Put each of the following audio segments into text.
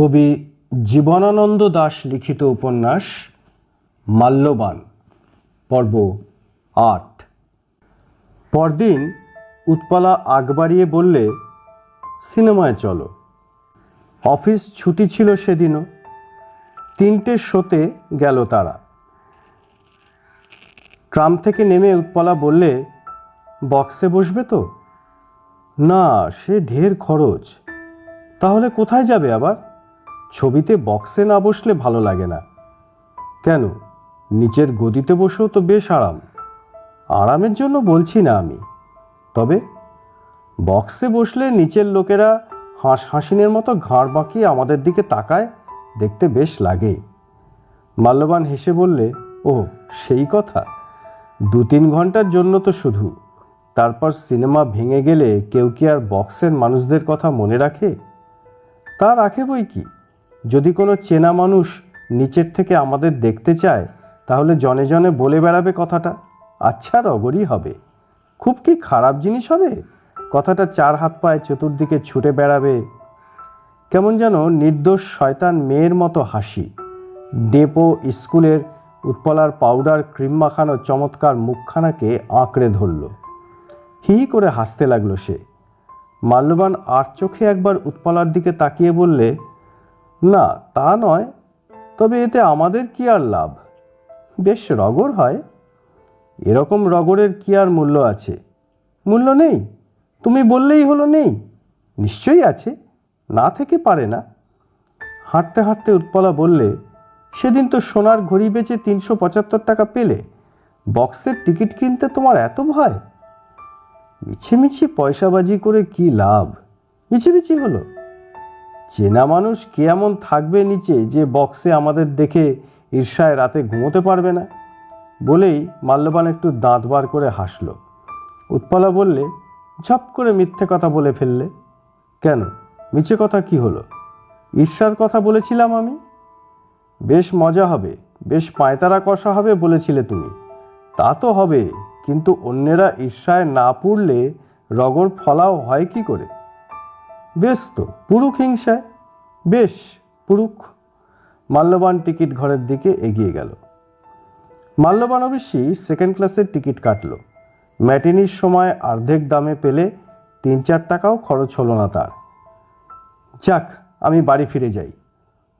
কবি জীবনানন্দ দাশ লিখিত উপন্যাস মাল্যবান, পর্ব আট। পরদিন উৎপলা আগ বাড়িয়ে বললে, সিনেমায় চলো। অফিস ছুটি ছিল সেদিনও। তিনটে শোতে গেল তারা। ট্রাম থেকে নেমে উৎপলা বললে, বক্সে বসবে তো? না, সে ঢের খরচ। তাহলে কোথায় যাবে আবার? ছবিতে বক্সে না বসলে ভালো লাগে না। কেন? নিচের গদিতে বসেও তো বেশ আরাম। আরামের জন্য বলছি না আমি। তবে বক্সে বসলে নিচের লোকেরা হাঁস হাসিনের মতো ঘাড় বাঁকিয়ে আমাদের দিকে তাকায়, দেখতে বেশ লাগে। মাল্যবান হেসে বললে ও সেই কথা। দু তিন ঘণ্টার জন্য তো শুধু। তারপর সিনেমা ভেঙে গেলে কেউ কি আর বক্সের মানুষদের কথা মনে রাখে? তা রাখে বই কি? যদি কোনো চেনা মানুষ নিচের থেকে আমাদের দেখতে চায়, তাহলে জনে জনে বলে বেড়াবে কথাটা। আচ্ছা রগরই হবে। খুব কি খারাপ জিনিস হবে? কথাটা চার হাত পায়ে চতুর্দিকে ছুটে বেড়াবে। কেমন যেন নির্দোষ শয়তান মেয়ের মতো হাসি। ডেপো, স্কুলের উৎপলার পাউডার, ক্রিম মাখানো চমৎকার মুখখানাকে আঁকড়ে ধরল। হি করে হাসতে লাগল সে। মাল্যবান আর চোখে একবার উৎপলার দিকে তাকিয়ে বললে না, তা নয়। তবে এতে আমাদের কি আর লাভ? বেশ রগর হয়। এরকম রগরের কি আর মূল্য আছে? মূল্য নেই। তুমি বললেই হলো নেই। নিশ্চয়ই আছে। না থেকে পারে না। হাঁটতে হাঁটতে উৎপলা বললে, সেদিন তো সোনার ঘড়ি বেচে তিনশো পঁচাত্তর টাকা পেলে। বক্সের টিকিট কিনতে তোমার এত ভয়? মিছিমিছি পয়সাবাজি করে কি লাভ? মিছিমিছি হলো। চেনা মানুষ কে এমন থাকবে নিচে যে বক্সে আমাদের দেখে ঈর্ষায় রাতে ঘুমোতে পারবে না? বলেই মাল্যবান একটু দাঁত বার করে হাসল। উৎপলা বললে, ঝপ করে মিথ্যে কথা বলে ফেললে। কেন? মিছে কথা কি হলো? ঈর্ষার কথা বলেছিলাম আমি? বেশ মজা হবে, বেশ পায়তারা কষা হবে বলেছিলে তুমি। তা তো হবে, কিন্তু অন্যেরা ঈর্ষায় না পুড়লে রগর ফলাও হয় কি করে? বেশ তো পুরুষ হিংসায়। বেশ পুরুষ মাল্যবান টিকিট ঘরের দিকে এগিয়ে গেল। মাল্যবান অবশ্যই সেকেন্ড ক্লাসের টিকিট কাটল। ম্যাটিনির সময় অর্ধেক দামে পেলে তিন চার টাকাও খরচ হলো না তার। যাক, আমি বাড়ি ফিরে যাই।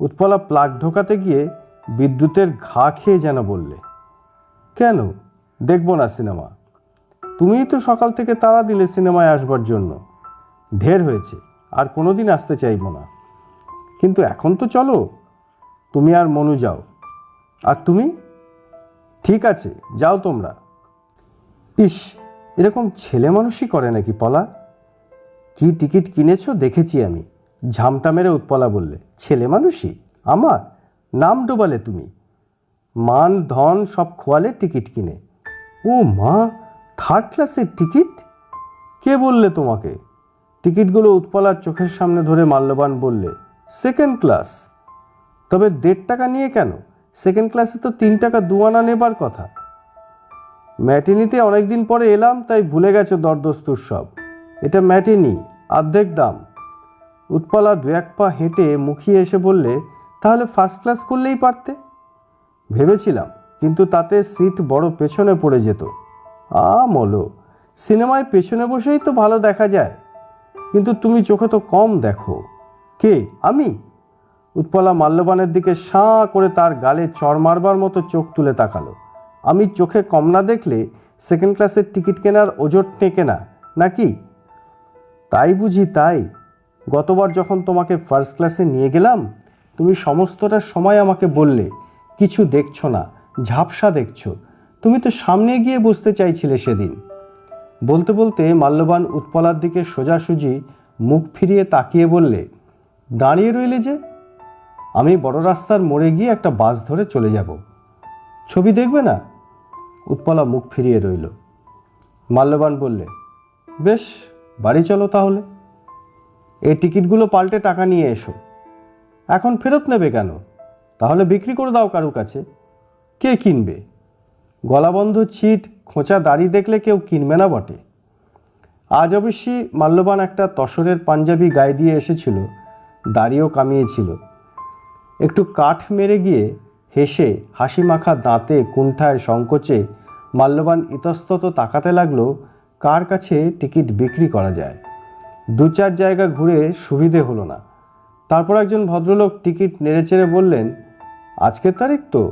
উৎপলা প্লাগ ঢোকাতে গিয়ে বিদ্যুতের ঘা খেয়ে যেন বললে, কেন? দেখব না সিনেমা তুমিই তো সকাল থেকে তাড়া দিলে সিনেমায় আসবার জন্য। ঢের হয়েছে। আর কোনো দিন আসতে চাইব না। কিন্তু এখন তো চলো, তুমি আর মনু যাও। আর তুমি? ঠিক আছে, যাও তোমরা। ইস, এরকম ছেলে মানুষই করে নাকি পলা? কি টিকিট কিনেছো দেখেছি আমি, ঝামটা মেরে উৎপলা বললে। ছেলে মানুষই? আমার? নাম ডোবালে তুমি। মান, ধন সব খোয়ালে টিকিট কিনে। ও মা, থার্ড ক্লাসের টিকিট? কে বললে তোমাকে? টিকিটগুলো উৎপলার চোখের সামনে ধরে মাল্যবান বললে, সেকেন্ড ক্লাস। তবে দেড় টাকা নিয়ে কেন? সেকেন্ড ক্লাসে তো তিন টাকা দুয়ানা নেবার কথা। ম্যাটিনিতে অনেকদিন পরে এলাম, তাই ভুলে গেছো দরদস্তুর সব। এটা ম্যাটিনি অর্ধেক দাম। উৎপলা দু এক পা হেঁটে মুখিয়ে এসে বললে, তাহলে ফার্স্ট ক্লাস করলেই পারতে? ভেবেছিলাম, কিন্তু তাতে সিট বড় পেছনে পড়ে যেত। আ মলো, সিনেমায় পেছনে বসেই তো ভালো দেখা যায়। কিন্তু তুমি চোখে তো কম দেখো। কে? আমি? উৎপলা মাল্যবানের দিকে সাঁ করে তার গালে চড় মারবার মতো চোখ তুলে তাকালো। আমি চোখে কম না দেখলে সেকেন্ড ক্লাসের টিকিট কেনার ওজোর টেকে না, নাকি? তাই বুঝি তাই। গতবার যখন তোমাকে ফার্স্ট ক্লাসে নিয়ে গেলাম, তুমি সমস্তটা সময় আমাকে বললে, কিছু দেখছ না, ঝাপসা দেখছ। তুমি তো সামনে গিয়ে বসতে চাইছিলে সেদিন। বলতে বলতে মাল্যবান উৎপলার দিকে সোজাসুজি মুখ ফিরিয়ে তাকিয়ে বললে, দাঁড়িয়ে রইলে যে? আমি বড় রাস্তার মোড়ে গিয়ে একটা বাস ধরে চলে যাব। ছবি দেখবে না? উৎপলা মুখ ফিরিয়ে রইল। মাল্যবান বললে, বেশ, বাড়ি চলো তাহলে। এই টিকিটগুলো পাল্টে টাকা নিয়ে এসো। এখন ফেরত নেবে কেন? তাহলে বিক্রি করে দাও কারু কাছে। কে কিনবে? গলাবন্ধ ছিট, খোঁচা দাড়ি দেখলে কেউ কিনবে না বটে। আজ অবশ্যই মাল্যবান একটা তসরের পাঞ্জাবি গায়ে দিয়ে এসেছিল, দাড়িও কামিয়েছিল। একটু কাঠ মেরে গিয়ে হেসে হাসি মাখা দাঁতে, কুণ্ঠায়, সংকোচে মাল্যবান ইতস্তত তাকাতে লাগল, কার কাছে টিকিট বিক্রি করা যায়? দু চার জায়গা ঘুরে সুবিধে হলো না। তারপর একজন ভদ্রলোক টিকিট নেড়েচেড়ে বললেন, আজকের তারিখ তো?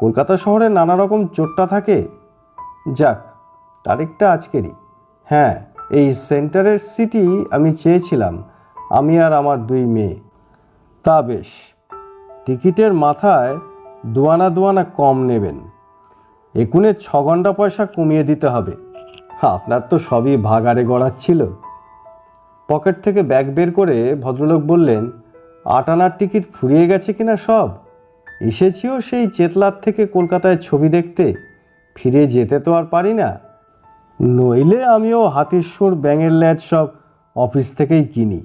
কলকাতা শহরে নানা রকম চোট্টা থাকে? যাক, তারিখটা আজকেরই। হ্যাঁ এই সেন্টারের সিটি আমি চেয়েছিলাম, আমি আর আমার দুই মেয়ে। তা বেশ, টিকিটের মাথায় দুয়ানা দুয়ানা কম নেবেন। একুনে ছ ঘণ্টা পয়সা কমিয়ে দিতে হবে। আপনার তো সবই ভাগাড়ে গড়াচ্ছিল। পকেট থেকে ব্যাগ বের করে ভদ্রলোক বললেন আট আনার টিকিট ফুরিয়ে গেছে কিনা সব? এসেছিও সেই চেতলার থেকে কলকাতায় ছবি দেখতে? ফিরে যেতে তো আর পারি না। নইলে আমিও হাতির সুর ব্যাঙের ল্যাজ সব অফিস থেকেই কিনি।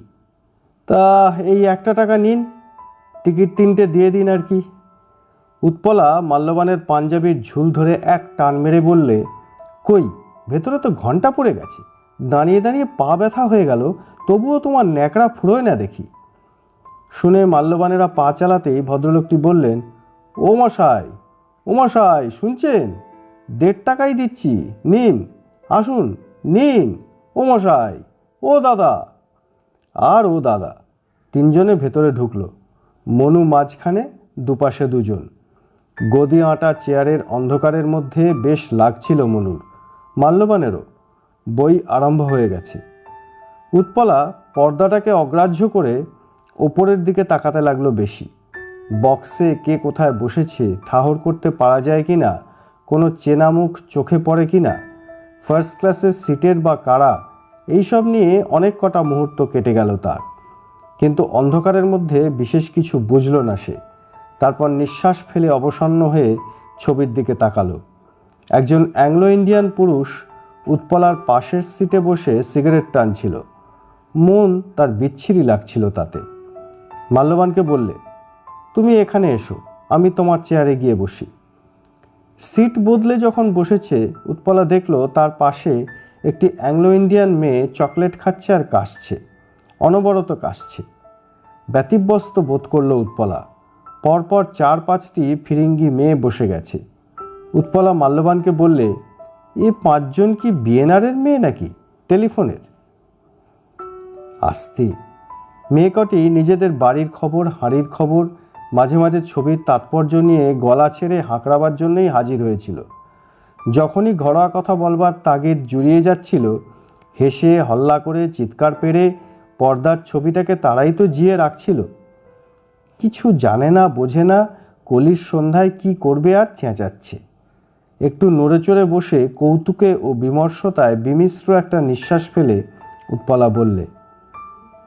তা এই একটা টাকা নিন। টিকিট তিনটে দিয়ে দিন আর কি। উৎপলা মাল্যবানের পাঞ্জাবির ঝুল ধরে এক টান মেরে বললে, কই, ভেতরে তো ঘণ্টা পড়ে গেছে। দাঁড়িয়ে দাঁড়িয়ে পা ব্যথা হয়ে গেল, তবুও তোমার ন্যাকড়া ফুরোয় না দেখি। শুনে মাল্যবানেরা পা চালাতেই ভদ্রলোকটি বললেন, ও মশাই ও মশাই, শুনছেন? দেড় টাকাই দিচ্ছি, নিন, আসুন, নিন, ও মশাই, ও দাদা। আর ও দাদা তিনজনে ভেতরে ঢুকলো, মনু মাঝখানে, দুপাশে দুজন। গদি আঁটা চেয়ারের অন্ধকারের মধ্যে বেশ লাগছিল মনুর, মাল্যবানেরও, বই আরম্ভ হয়ে গেছে। উৎপলা পর্দাটাকে অগ্রাহ্য করে ওপরের দিকে তাকাতে লাগল বেশি। বক্সে কে কোথায় বসেছে, ঠাহর করতে পারা যায় কি না, কোনো চেনা মুখ চোখে পড়ে কি না ফার্স্ট ক্লাসের সিটের বা কারা, এইসব নিয়ে অনেক কটা মুহূর্ত কেটে গেল তার। কিন্তু অন্ধকারের মধ্যে বিশেষ কিছু বুঝল না সে। তারপর নিঃশ্বাস ফেলে অবসন্ন হয়ে ছবির দিকে তাকালো। একজন অ্যাংলো ইন্ডিয়ান পুরুষ উৎপলার পাশের সিটে বসে সিগারেট টানছিল। মন তার বিচ্ছিরি লাগছিল তাতে। মাল্যবানকে বললে, তুমি এখানে এসো, আমি তোমার চেয়ারে গিয়ে বসি। সিট বদলে যখন বসেছে, উৎপলা দেখল তার পাশে একটি অ্যাংলো ইন্ডিয়ান মেয়ে চকলেট খাচ্ছে আর কাশছে, অনবরত কাশছে। ব্যতিব্যস্ত বোধ করল উৎপলা। পরপর চার পাঁচটি ফিরিঙ্গি মেয়ে বসে গেছে। উৎপলা মাল্যবানকে বললে, এ পাঁচজন কি বিএনআরের মেয়ে নাকি? টেলিফোনের? আস্তে মেয়ে কটি নিজেদের বাড়ির খবর, হাঁড়ির খবর, মাঝে মাঝে ছবির তাৎপর্য নিয়ে গলা ছেড়ে হাঁকড়াবার জন্যই হাজির হয়েছিল। যখনই ঘরোয়া কথা বলবার তাগিদ জুড়িয়ে যাচ্ছিল, হেসে, হল্লা করে, চিৎকার পেরে পর্দার ছবিটাকে তারাই তো জিয়ে রাখছিল। কিছু জানে না, বোঝে না, কলির সন্ধ্যায় কি করবে আর চেঁচাচ্ছে। একটু নড়েচড়ে বসে কৌতুকে ও বিমর্ষতায় বিমিশ্র একটা নিঃশ্বাস ফেলে উৎপলা বললে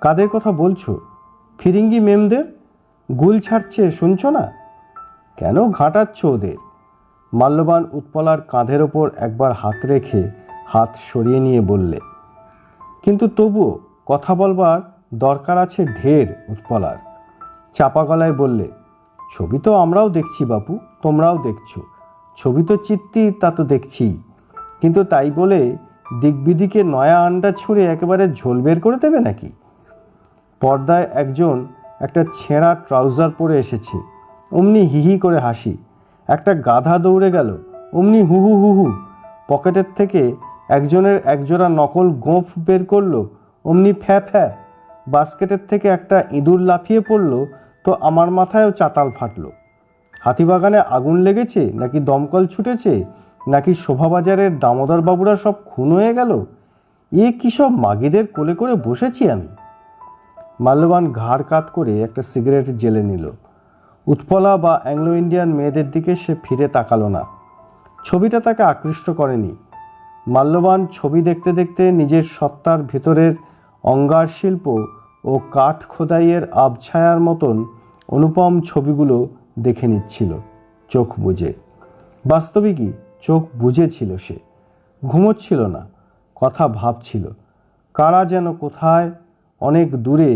কাদের কথা বলছো? ফিরিঙ্গি মেমদের? গুল ছাড়ছে, শুনছো না? কেন ঘাঁটাচ্ছ ওদের? মাল্যবান উৎপলার কাঁধের ওপর একবার হাত রেখে হাত সরিয়ে নিয়ে বললে, কিন্তু তবুও কথা বলবার দরকার আছে ঢের উৎপলার। চাপা গলায় বললে, ছবি তো আমরাও দেখছি বাপু, তোমরাও দেখছ। ছবি তো চিত্তি, তা তো দেখছি। কিন্তু তাই বলে দিকবিদিকে নয়া আন্ডা ছুঁড়ে একেবারে ঝোল বের করে দেবে নাকি? পর্দায় একজন একটা ছেঁড়া ট্রাউজার পরে এসেছে। অমনি হিহি করে হাসি। একটা গাধা দৌড়ে গেল। অমনি হুহু হু হু হু। পকেটের থেকে একজনের একজোড়া নকল গোঁফ বের করল। অমনি ফ্যা ফ্যা। বাস্কেটের থেকে একটা ইঁদুর লাফিয়ে পড়ল তো আমার মাথায়ও চাতাল ফাটলো। হাতিবাগানে আগুন লেগেছে নাকি দমকল ছুটেছে? নাকি শোভাবাজারের দামোদর বাবুরা সব খুন হয়ে গেল? এ কী সব মাগিদের কোলে করে বসেছি আমি? মাল্যবান ঘাড় কাত করে একটা সিগারেট জেলে নিল। উৎপলা বা অ্যাংলো ইন্ডিয়ান মেয়েদের দিকে সে ফিরে তাকালো না। ছবিটা তাকে আকৃষ্ট করেনি। মাল্যবান ছবি দেখতে দেখতে নিজের সত্তার ভেতরের অঙ্গার শিল্প ও কাঠ খোদাইয়ের আবছায়ার মতন অনুপম ছবিগুলো দেখে নিচ্ছিল। চোখ বুজে। বাস্তবিকই চোখ বুঝেছিল সে। ঘুমোচ্ছিল না। কথা ভাবছিল। কারা যেন কোথায় অনেক দূরে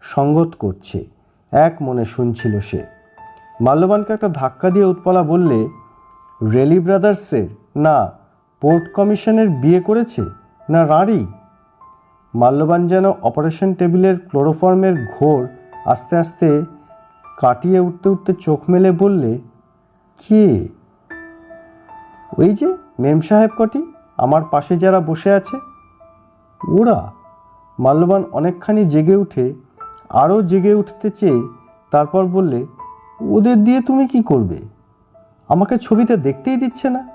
সঙ্গত করছে। এক মনে শুনছিল সে। মাল্যবানকে একটা ধাক্কা দিয়ে উৎপলা বললে, রেলি ব্রাদার্সের? না, পোর্ট কমিশনের বিয়ে করেছে? না, রাঁড়ি? মাল্যবান যেন অপারেশন টেবিলের ক্লোরোফর্মের ঘোর আস্তে আস্তে কাটিয়ে উঠতে উঠতে চোখ মেলে বললে, কে? ওই যে, মেম সাহেব কটি, আমার পাশে যারা বসে আছে, ওরা। মাল্যবান অনেকখানি জেগে উঠে আরও জেগে উঠতে চেয়ে তারপর বললে, ওদের দিয়ে তুমি কি করবে? আমাকে ছবিটা দেখতেই দিচ্ছে না।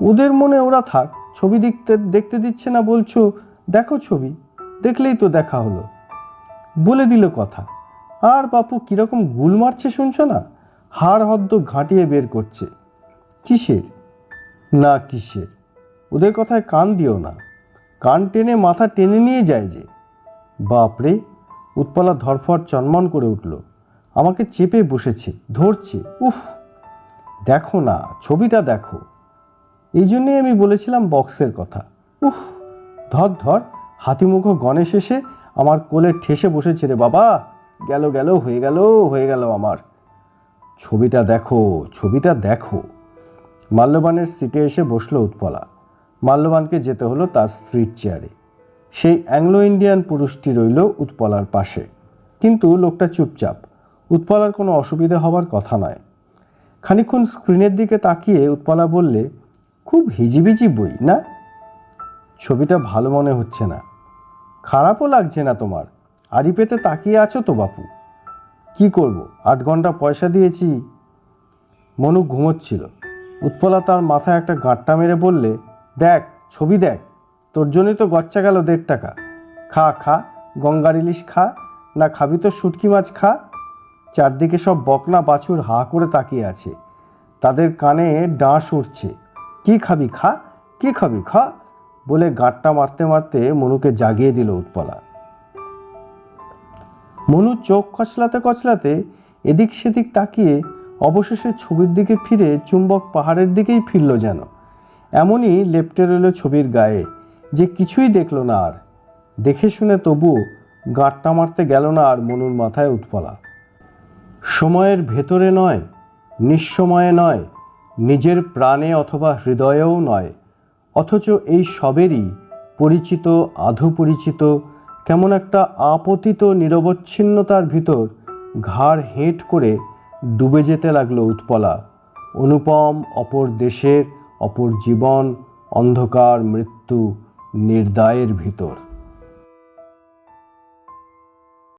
ওদের মনে ওরা থাক, ছবি দেখতে দেখতে দিচ্ছে না বলছো, দেখো ছবি, দেখলেই তো দেখা হলো। বলে দিল কথা। আর বাপু, কীরকম গুল মারছে শুনছো না? হাড় হদ্দ ঘাঁটিয়ে বের করছে। কিসের? না, কিসের? ওদের কথায় কান দিও না। কান টেনে মাথা টেনে নিয়ে যায় যে বাপরে উৎপলা ধরফর চনমন করে উঠল। আমাকে চেপে বসেছে, ধরছে, উফ! দেখো না, ছবিটা দেখো। এই জন্যেই আমি বলেছিলাম বক্সের কথা। উফ! ধর ধর, হাতিমুখো গণেশ এসে আমার কোলে ঠেসে বসেছে রে বাবা। গেল গেল, হয়ে গেল হয়ে গেল আমার। ছবিটা দেখো ছবিটা দেখো। মাল্যবানের সিটে এসে বসল উৎপলা। মাল্যবানকে যেতে হলো তার স্ত্রীর চেয়ারে। সেই অ্যাংলো ইন্ডিয়ান পুরুষটি রইল উৎপলার পাশে। কিন্তু লোকটা চুপচাপ। উৎপলার কোনো অসুবিধা হওয়ার কথা নয়। খানিকক্ষণ স্ক্রিনের দিকে তাকিয়ে উৎপলা বললে, খুব হিজিবিজি বই, না? ছবিটা ভালো মনে হচ্ছে না। খারাপও লাগছে না তোমার। আড়ি পেতে তাকিয়ে আছো তো বাপু। কি করব? আট ঘণ্টা পয়সা দিয়েছি। মনু ঘুমোচ্ছিল। উৎপলা তার মাথায় একটা গাঁটটা মেরে বললে দেখ, ছবি দেখ। তোর জন্যই তো গচ্চা গেল দেড় টাকা। খা খা, গঙ্গার ইলিশ খা, না খাবি তো শুটকি মাছ খা। চারদিকে সব বকনা বাছুর হা করে তাকিয়ে আছে। তাদের কানে ডাঁশ উঠছে। কি খাবি খা? কি খাবি খা? বলে গাঁটটা মারতে মারতে মনুকে জাগিয়ে দিল উৎপলা। মনু চোখ কচলাতে কচলাতে এদিক সেদিক তাকিয়ে অবশেষে ছবির দিকে ফিরে চুম্বক পাহাড়ের দিকেই ফিরল যেন। এমনই লেপটে রইল ছবির গায়ে যে কিছুই দেখল না আর। দেখে শুনে তবু গাঁটটা মারতে গেল না আর মনুর মাথায় উৎপলা। সময়ের ভেতরে নয়, নিঃসময়ে নয়, নিজের প্রাণে অথবা হৃদয়েও নয়, অথচ এই সবেরই পরিচিত, আধপরিচিত, কেমন একটা আপতিত নিরবচ্ছিন্নতার ভিতর ঘাড় হেঁট করে ডুবে যেতে লাগল উৎপলা। অনুপম অপর দেশের অপর জীবন অন্ধকার মৃত্যু নির্দায়ের ভিতর।